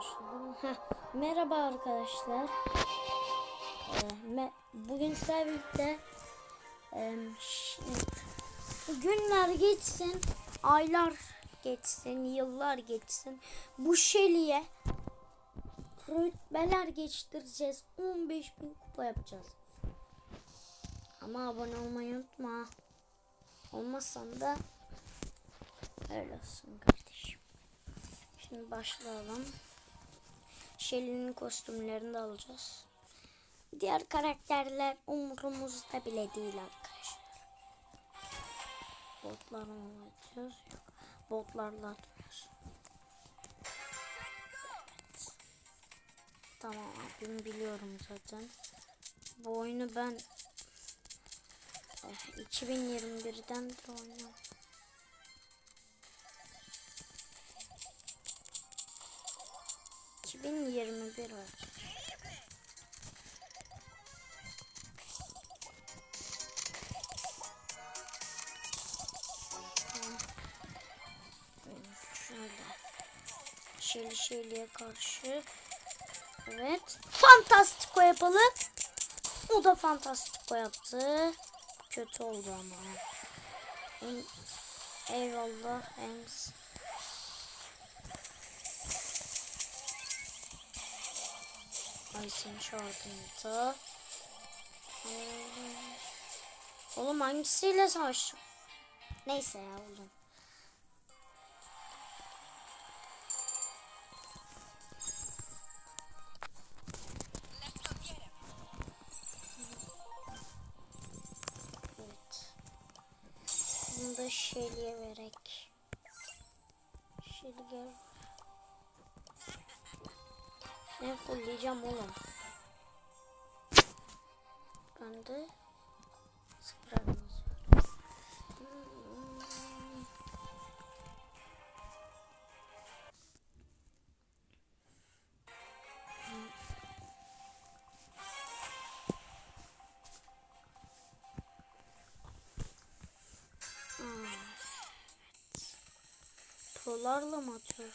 başladım. Heh, merhaba arkadaşlar. Ee, me- bugün sizlerle e, günler geçsin, aylar geçsin, yıllar geçsin. Bu Shelly'e rütbeler geçtireceğiz. 15 bin kupa yapacağız. Ama abone olmayı unutma. Olmazsan da öyle olsun kardeşim. Şimdi başlayalım. Shelly'nin kostümlerini de alacağız. Diğer karakterler umurumuzda bile değil arkadaşlar. Botlarla atıyoruz? Yok. Botlarla atmıyoruz. Tamam abim biliyorum zaten. Bu oyunu ben eh, 2021'den de oynuyorum. ...2021 var. Şöyle. Şeli şeliye karşı. Evet. Fantastiko yapalım. O da fantastiko yaptı. Kötü oldu ama. Eyvallah. Thanks. Aysin şartında. Oğlum hangisiyle savaştım? Neyse ya oğlum. Evet. Bunu da verek. Shelly gel. Ne fullleyeceğim oğlum. Ben de sıfır. Hmm. Prolarla mı atıyoruz?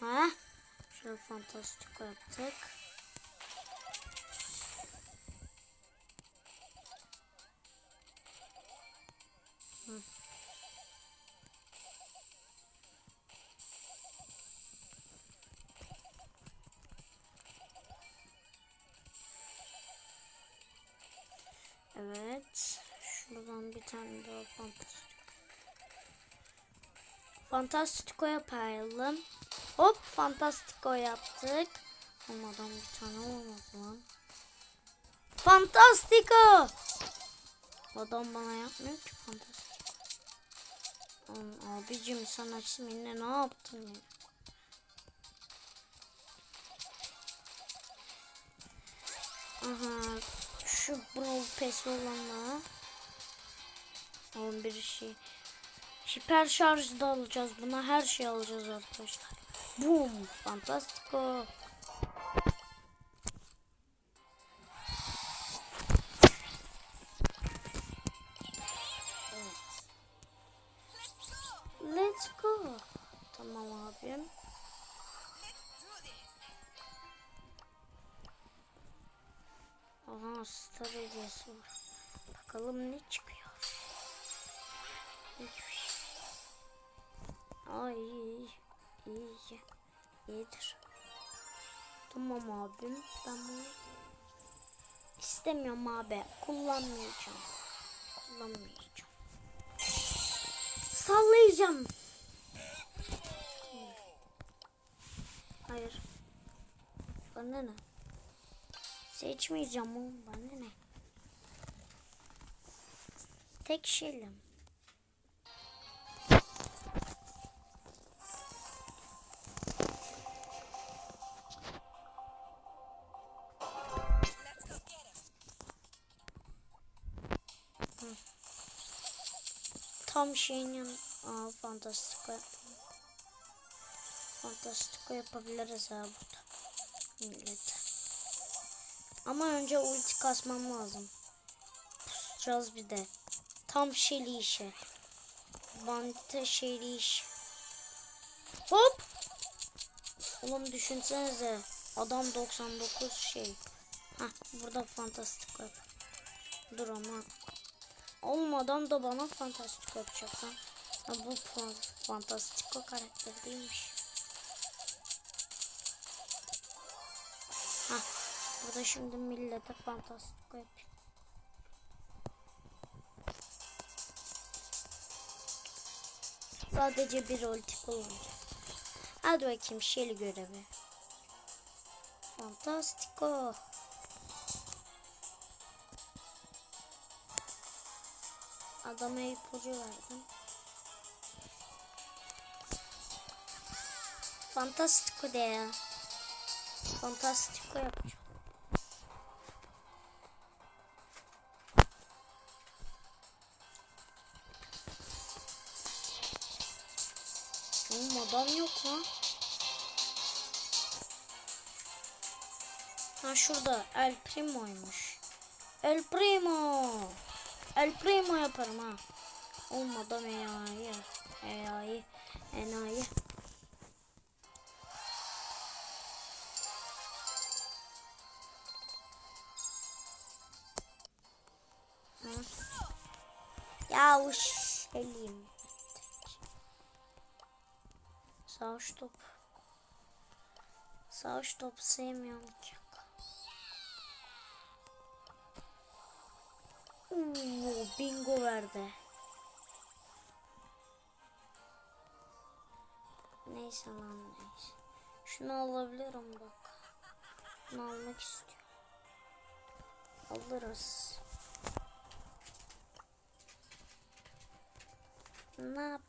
Ha? Şöyle fantastik yaptık. Evet. Şuradan bir tane daha fantastik. Fantastiko yapalım. Hop fantastiko yaptık. Olmadan bir tane olmadı lan. Fantastiko. Adam bana yapmıyor ki fantastiko. Oğlum, abicim sen isminle ne yaptın ya? Aha şu Brawl Pass olanla 11 şey Hiper şarj da alacağız. Buna her şey alacağız arkadaşlar. Boom. Fantastico. İyidir. Tamam abim. Ben bunu istemiyorum abi. Kullanmayacağım. Kullanmayacağım. Sallayacağım. Hayır. Bana ne? Seçmeyeceğim oğlum. Bana ne? Tek şeyim. Tam şeyin yapalım. Fantastiko yapabiliriz ha burada. Millet. Ama önce ulti kasmam lazım. Pusacağız bir de. Tam şeyli işe. Bandite şeyli iş. Hop. Oğlum düşünsenize adam 99 şey. Hah burada fantastik yap. Dur ama. Oğlum adam da bana fantastik yapacak lan. Ha, bu fan, fantastik o karakter değilmiş. Hah burada şimdi millete fantastik yapıyor. Sadece bir ulti kullanacağız. Hadi bakayım Shelly görevi. Fantastico. Adama ipucu verdim. Fantastico de ya. Fantastico yapacağım. Oğlum adam yok lan. Ha şurada El Primo'ymuş. El Primo. El Primo yaparım ha. Oğlum adam enayi. Enayi. Enayi. Hı. Ya uş elim. Savaş top. Savaş top sevmiyorum ki. Oo, bingo verdi. Neyse lan neyse. Şunu alabilirim bak. Şunu almak istiyorum. Alırız. Ne yap?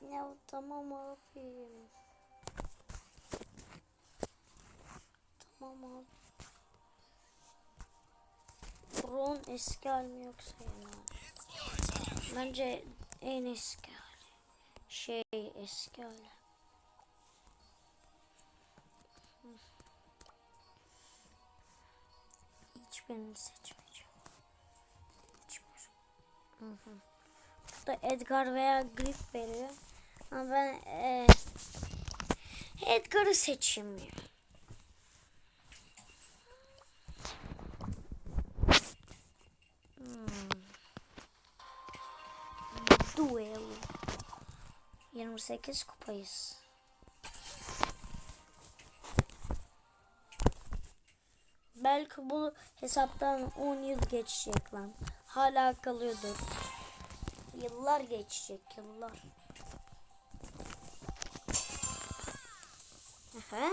Ya tamam abi. Tamam abi. Ron eski hali mi yoksa yeni? Bence en eski hali. Şey eski hali. Hiçbirini seçmeyeceğim. Hiçbir. Hı. Burada Edgar veya Grip veriyor. Ama ben e, Edgar'ı seçeyim ya. Duel. 28 kupayız. Belki bu hesaptan 10 yıl geçecek lan. Hala kalıyordur. Yıllar geçecek yıllar. Aha.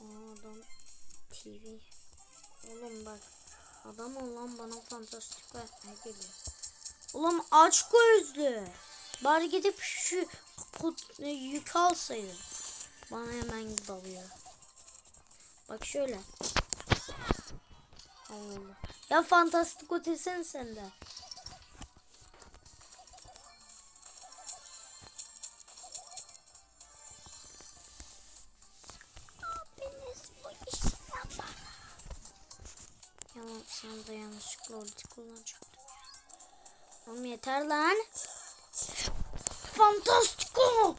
Adam TV. Oğlum bak. Adam olan bana fantastik yapmaya geliyor. Ulan aç gözlü. Bari gidip şu kut, e, yük alsaydı. Bana hemen dalıyor. Bak şöyle. Allah Allah. Ya fantastik ötesen sen de. Sen de yanlışlıkla ulti kullanacaktım. Oğlum yeter lan. Fantastico.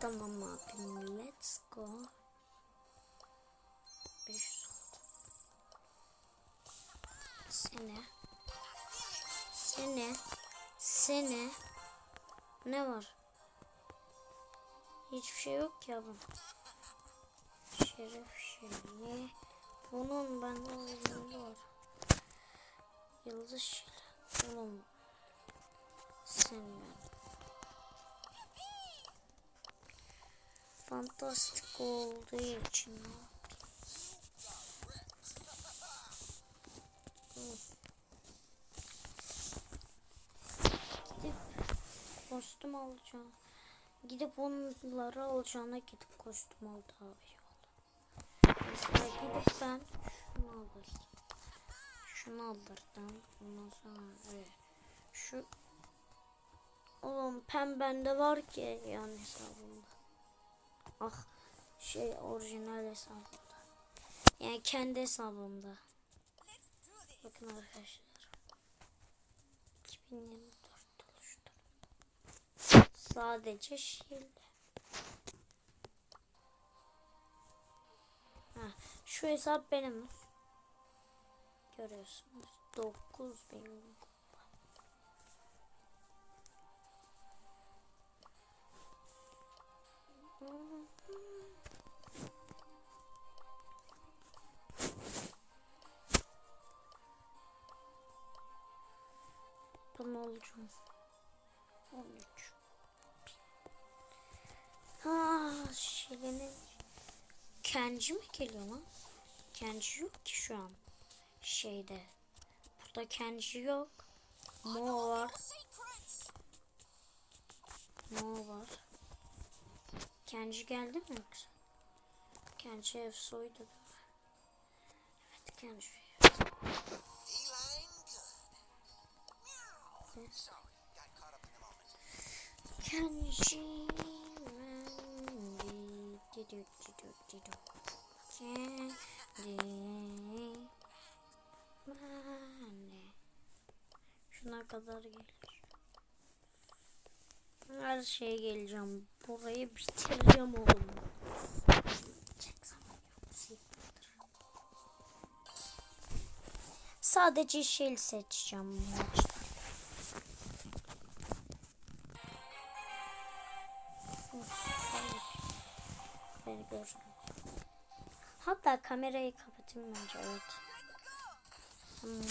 Tamam abi let's go. 500 oldu. Sene. Sene. Sene. Ne var? Hiçbir şey yok ya bu. Şeref şeyi. Bunun bende oyunu var. Yıldız şeyi. Oğlum. Sen ben. Fantastik olduğu için. Gidip kostüm alacağım. Gidip onları alacağına gidip daha iyi olur. Mesela gidip ben şunu alırdım. Şunu alırdım. Ondan sonra evet. Şu Oğlum pembende var ki yani hesabımda. Ah şey orijinal hesabımda. Yani kendi hesabımda. Bakın arkadaşlar. 2024 oluştu. Sadece şiirle. Ha, şu hesap benim. Görüyorsunuz. 9000 Ben olacağım. 13. Ha, Şirin'in Kenci mi geliyor lan? Kenci yok ki şu an. Şeyde. Burada Kenci yok. Mo var. Mo var. Kenci geldi mi yoksa? Kenci ev soydu. değil mi? Evet Kenci. Neyse. Kenji Kendi Mane Şuna kadar gelir. Her şeye geleceğim. Burayı bitireceğim oğlum. Sadece şey seçeceğim. maçta kamerayı kapatayım bence evet.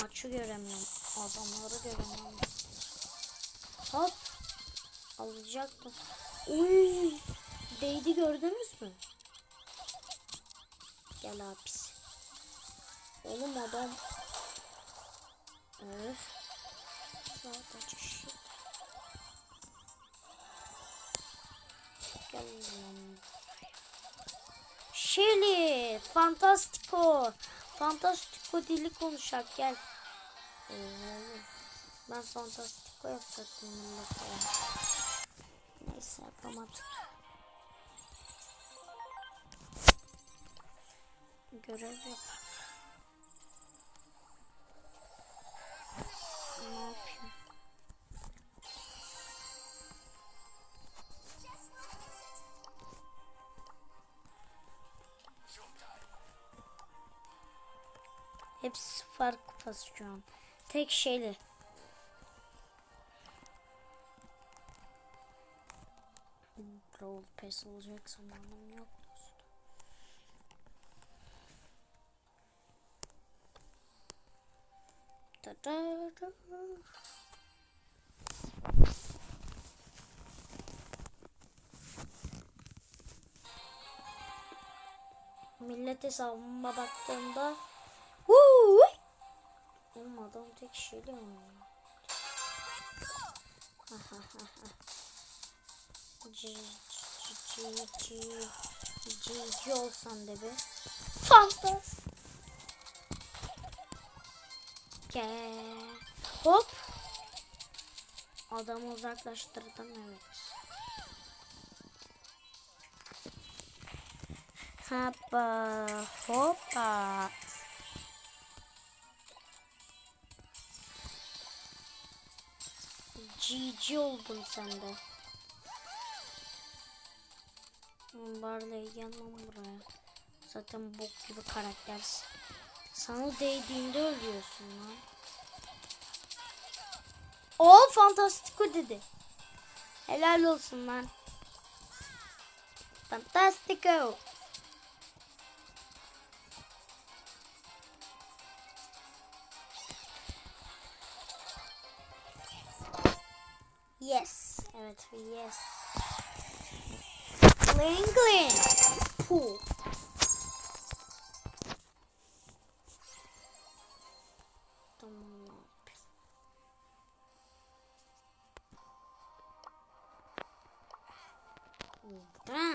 Maçı göremiyorum. Adamları göremiyorum. Hop. Alacaktım. Uy. Değdi gördünüz mü? Gel abisi. Oğlum adam. Öf. Sadece şey. Gel lan. Şeli, Fantastico. Fantastico dili konuşak gel. Ee, ben Fantastico yapacaktım. Neyse yapamadık. Görev yap. Kupası şu an. Tek şeyli. Brawl Pass olacak zamanım yok. Da da da. Millet hesabıma baktığımda! Oğlum adam tek şeyle oynuyor. Da be. Fantas. Gel. Hop. Adamı uzaklaştırdım evet. Hoppa hoppa. GG oldun sen de. Barley gelmem buraya. Zaten bok gibi karaktersin. Sana değdiğinde ölüyorsun lan. O fantastico dedi. Helal olsun lan. Fantastico. Yes. Evet yes. Clean clean. Puh. Tamam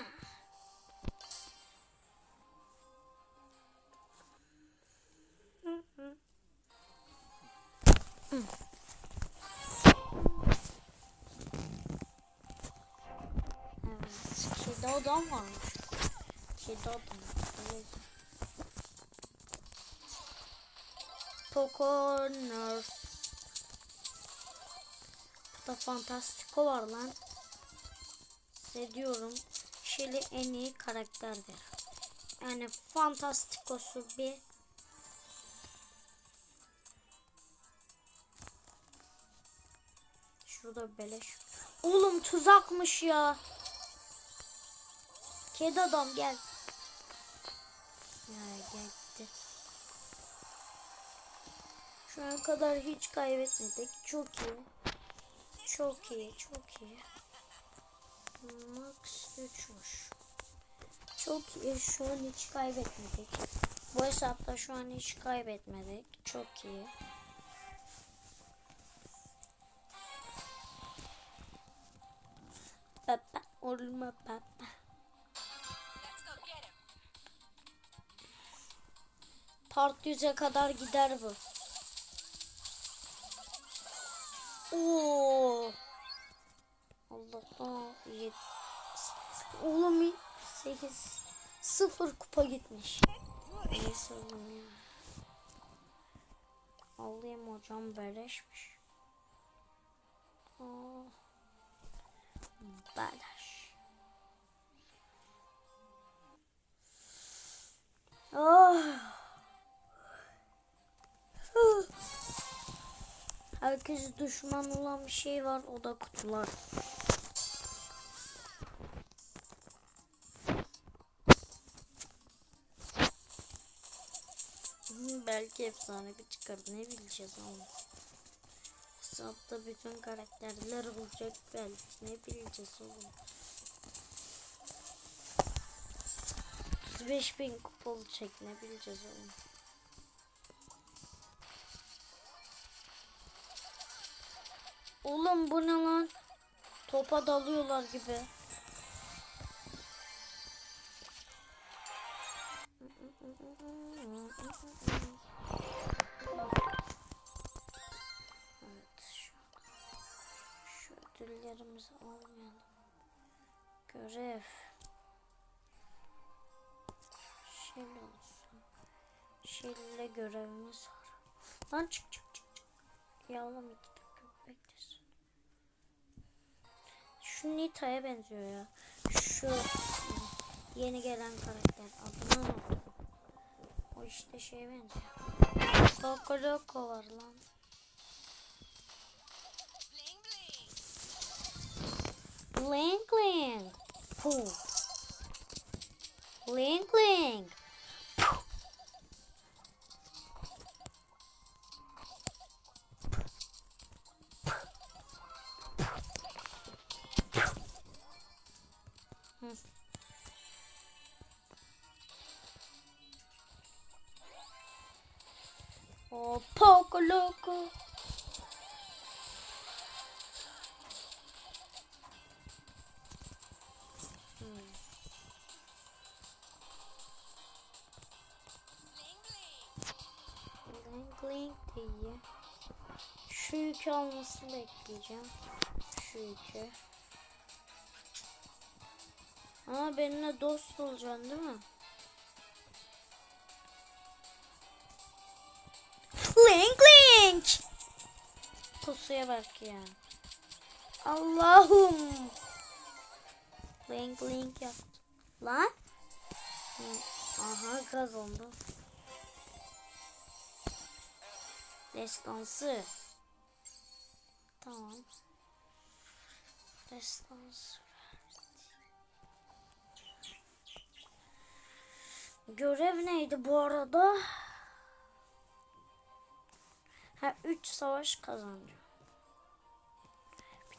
adam varmış. Kedi adam. Evet. Poco Nerf. Burada Fantastico var lan. Size diyorum. Shelly en iyi karakterdir. Yani Fantastico'su bir Şurada beleş. Oğlum tuzakmış ya. Kedi adam gel. Ya gitti. Şu an kadar hiç kaybetmedik. Çok iyi. Çok iyi, çok iyi. Max 3'müş. Çok iyi. Şu an hiç kaybetmedik. Bu hesapta şu an hiç kaybetmedik. Çok iyi. Papa, olma papa. Part 100'e kadar gider bu. Oo. Allah'tan yet. Oğlum 8 0 kupa gitmiş. Neyse oğlum ya. Alayım hocam beleşmiş. Aa. Beleş. Herkes düşman olan bir şey var o da kutular. Belki efsane bir çıkar ne bileceğiz ama. Hesapta bütün karakterler olacak belki ne bileceğiz oğlum. 35 bin kupa olacak ne bileceğiz oğlum. Oğlum bu ne lan? Topa dalıyorlar gibi. Evet şu, şu ödüllerimizi almayalım. Görev. Şil olsun. Şille görevimiz var. Lan çık çık çık çık. Yavrum iki Şu Nita'ya benziyor ya. Şu yeni gelen karakter. Adını unuttum. O işte şeye benziyor. Loco Loco var lan. Link Link. Puh. Link Link. Oh, Poco Loco. Link diye. Şu yükü almasını bekleyeceğim. Şu yükü. Ama benimle dost olacaksın değil mi? Pusuya bak ya. Allah'ım. Link Link yaptı. Lan. Aha kazandı. Destansı. Tamam. Destansı. Görev neydi bu arada? Ha 3 savaş kazanacağım.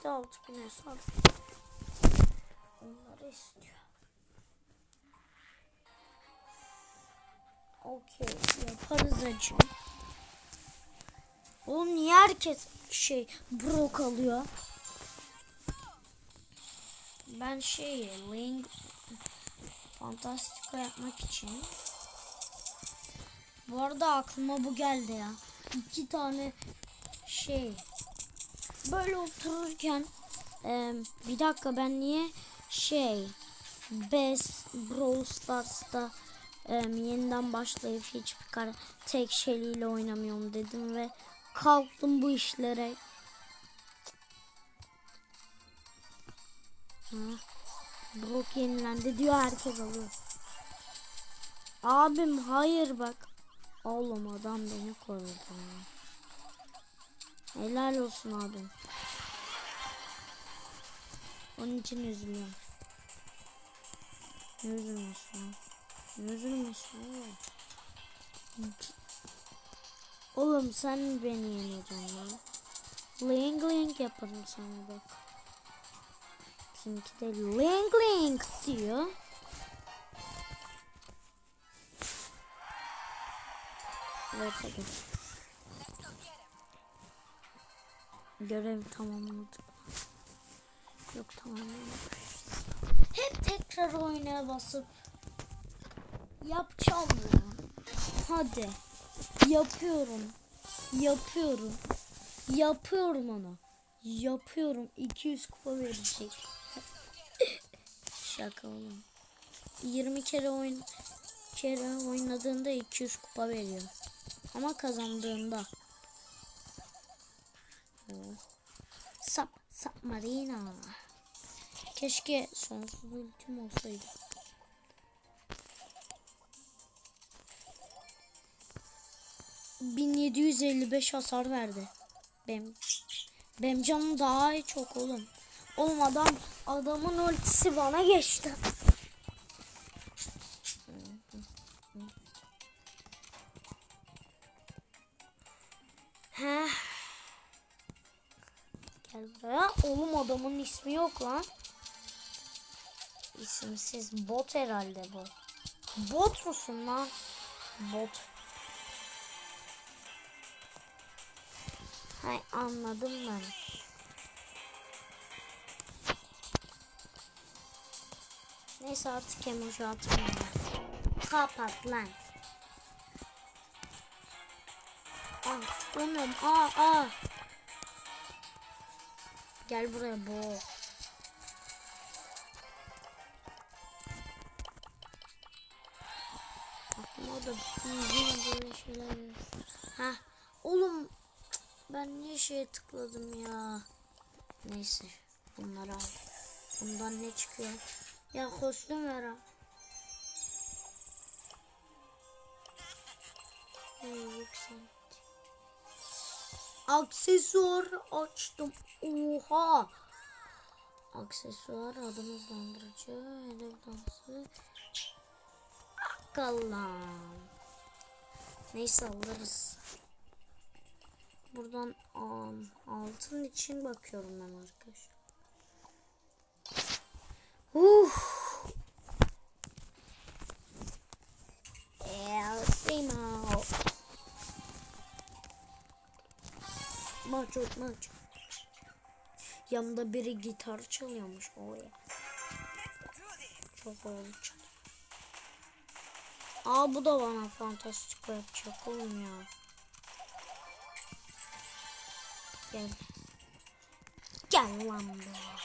Bir de 6000 hesap. Onları istiyor. Okey yaparız acım. Oğlum niye herkes şey brok alıyor? Ben şey Link Fantastico yapmak için bu arada aklıma bu geldi ya. İki tane şey böyle otururken e, bir dakika ben niye şey Best Brawl Stars'ta em, yeniden başlayıp hiçbir kar tek Shelly oynamıyorum dedim ve kalktım bu işlere. Ha. Brock yenilendi diyor herkes alıyor. Abim hayır bak. Oğlum adam beni korudu. Helal olsun abim. Onun için üzülüyorum. Ne üzülmüyorsun? Ne üzülmüyorsun oğlum? Sen beni yeneceksin lan. Link link yaparım sana bak. Bizimki de link link diyor. Evet hadi. Görev tamamladık. Yok tamamlamadık. Hep tekrar oynaya basıp yapacağım ya. Hadi. Yapıyorum. Yapıyorum. Yapıyorum onu. Yapıyorum. 200 kupa verecek. Şaka oğlum. 20 kere oyun kere oynadığında 200 kupa veriyor. Ama kazandığında. Sap sap marina. Keşke sonsuz ultim olsaydı. ...1755 hasar verdi. Benim, benim canım daha çok oğlum. Oğlum adam, adamın ultisi bana geçti. Buraya. Oğlum adamın ismi yok lan. İsimsiz bot herhalde bu. Bot musun lan? Bot. Hay anladım ben. Neyse artık emoji atmıyorum. Kapat lan. Aa tıklamıyorum. Aa aa. Gel buraya bo. Aklıma da bildiğin böyle şeyler. Ha oğlum ben niye şeye tıkladım ya. Neyse bunları al. Bundan ne çıkıyor? Ya kostüm ver. Hey, yükselt. Aksesuar açtım. Oha. Aksesuar adım hızlandırıcı. Hedef dansı. Akıllan. Neyse alırız. Buradan um, altın için bakıyorum ben arkadaşlar. Uh. El Maç yok maç. Yanında biri gitar çalıyormuş o ya. Çok çal. Aa bu da bana fantastik yapacak oğlum ya. Gel. Gel lan buraya.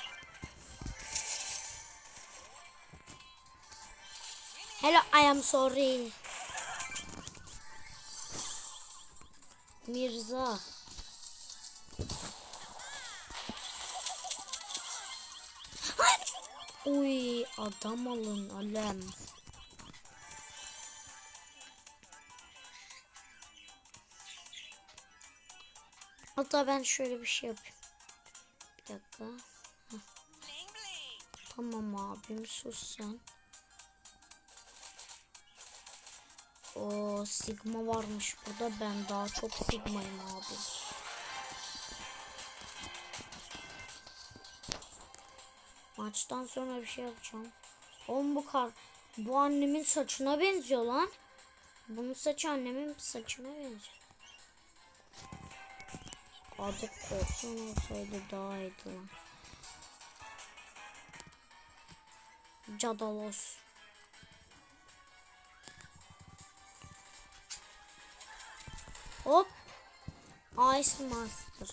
Hello, I am sorry. Mirza. Adam alın alem. Hatta ben şöyle bir şey yapayım. Bir dakika. Tamam abim sus sen. O Sigma varmış burada. Ben daha çok Sigma'yım abi. Maçtan sonra bir şey yapacağım. Oğlum bu kar bu annemin saçına benziyor lan. Bunun saçı annemin saçına benziyor. Adı korsan olsaydı daha iyiydi lan. Cadalos. Hop. Ice Master.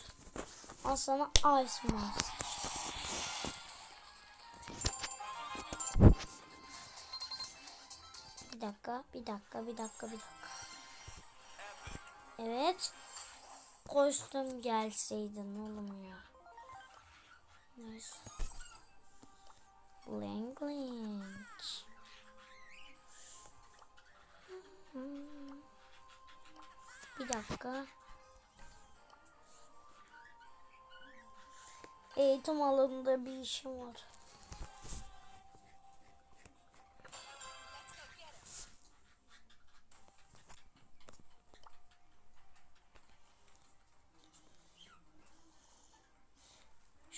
Al sana Ice Master. Dakika, bir dakika, bir dakika, bir dakika. Evet. Kostüm gelseydin oğlum ya. Neyse. Blink. Hmm. Bir dakika. Eğitim alanında bir işim var.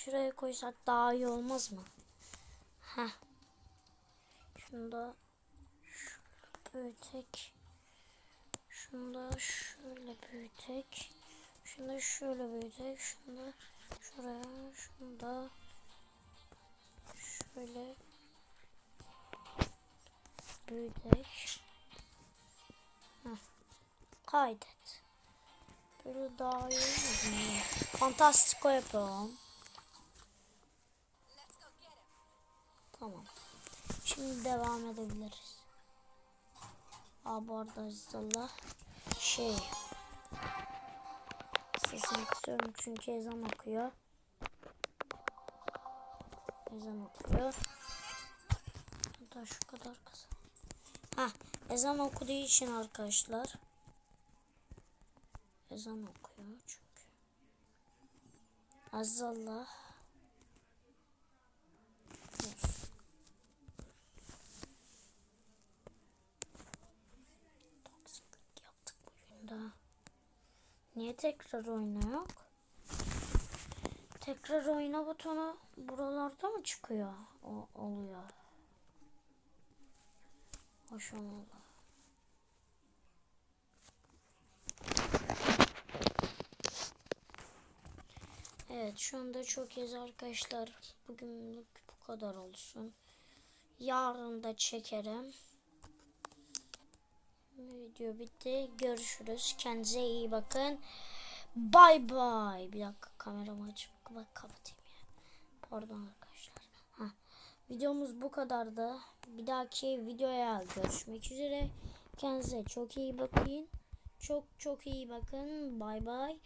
Şuraya koysak daha iyi olmaz mı? Heh. Şunu da şöyle büyütek. Şunu da şöyle büyütek. Şunu da şöyle büyütek. Şunu da şuraya. Şunu da şöyle büyütek. Heh. Kaydet. Böyle daha iyi olmaz mı? Fantastiko yapalım. Tamam. Şimdi devam edebiliriz. Aa bu arada Azizallah şey sesini kısıyorum çünkü ezan okuyor. Ezan okuyor. Hatta şu kadar kısa. Ha ezan okuduğu için arkadaşlar. Ezan okuyor çünkü. Azizallah. Dur. Toksiklik yaptık bugün de. Niye tekrar oyna yok? Tekrar oyna butonu buralarda mı çıkıyor? O, oluyor. Hoş olmalı. Evet şu anda çok iyiyiz arkadaşlar. Bugünlük bu kadar olsun. Yarın da çekerim. Video bitti. Görüşürüz. Kendinize iyi bakın. Bay bay. Bir dakika kameramı açıp kapatayım ya. Pardon arkadaşlar. Ha. Videomuz bu kadardı. Bir dahaki videoya görüşmek üzere. Kendinize çok iyi bakın. Çok çok iyi bakın. Bay bay.